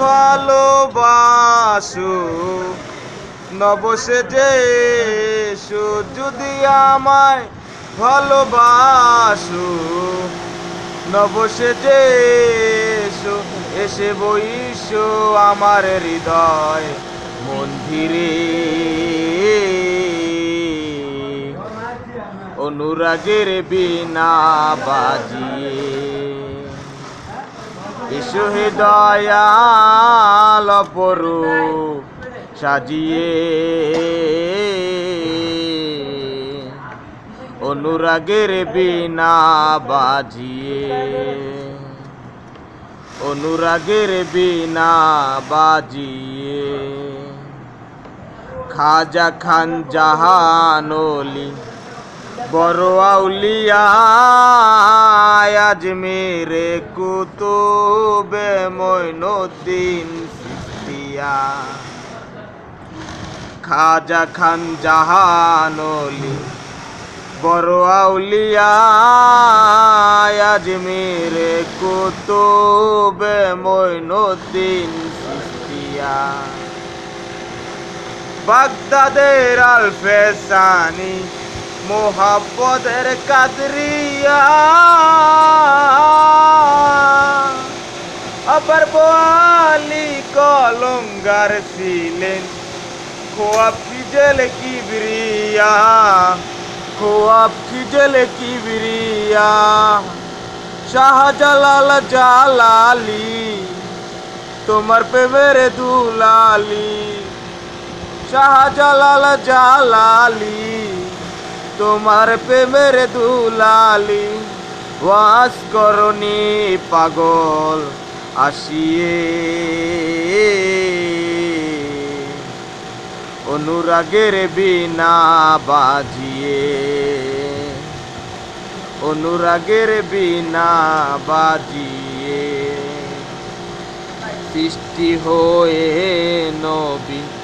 ভালোবাসো? নবসে যে যদি আমায় ভালোবাসো। নবসে যে এসে বইসো আমার হৃদয় মন্দিরে। অনুরাগের বিনা বাজিয়ে এসো হে দয়াল অপরূপ সাজিয়ে। অনুরাগের বিনা বাজিয়ে। অনুরাগের বিনা বাজিয়ে। খাজা খান জাহানলি বড় আউলিয়া আজমেরে কুতুবে মইনুদ্দিন সিস্তিয়া খাজা খান জাহানলি বড় আউলিয়া আজমেরে কুতুবে মইনুদ্দিন সিস্তিয়া বাগদাদের আলফেসানি মোহাব্বতের কাদরিয়া। আবার বোয়ালি কলঙ্গার ছিলেন। খোয়াব ফিজেল কিবরিয়া খোয়াব ফিজেল কিবরিয়া। শাহজালাল জালালি, তোমার প্রেমের দুলালি। শাহজালাল জালালি। তোমার প্রেমের দুলালি ওয়াস করনি পাগল আসিয়ে। অনুরাগের বিনা বাজিয়ে। অনুরাগের বিনা বাজিয়ে। সৃষ্টি হয়ে নবী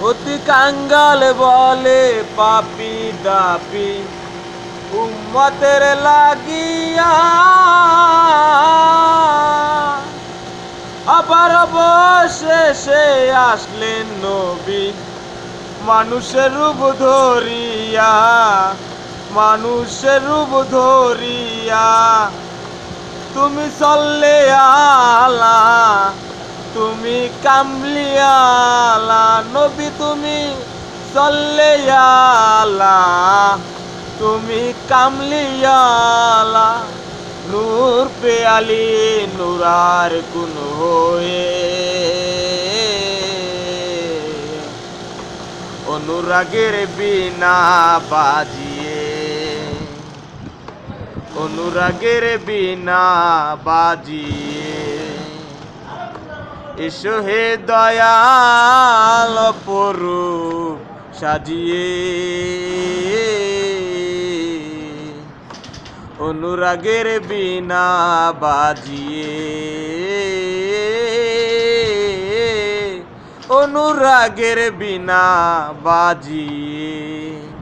অতি কাঙ্গাল বলে পাপি দাপি। উম্মতের লাগিয়া আবার অবশেষে আসলেন নবী। মানুষের রূপ ধরিয়া, মানুষের রূপ ধরিয়া। তুমি চললে আলা তুমি কামলিয়ালা, নবী তুমি চললে তুমি কামলিয়ালা, নূর পেয়ালি, নুরার কুন হয়ে। অনুরাগের বিনা বাজিয়ে। অনুরাগের বিনা বাজিয়ে। এসো হে দয়াল সাজিয়ে। অনুরাগের বিনা বাজিয়ে। অনুরাগের বিনা বাজিয়ে।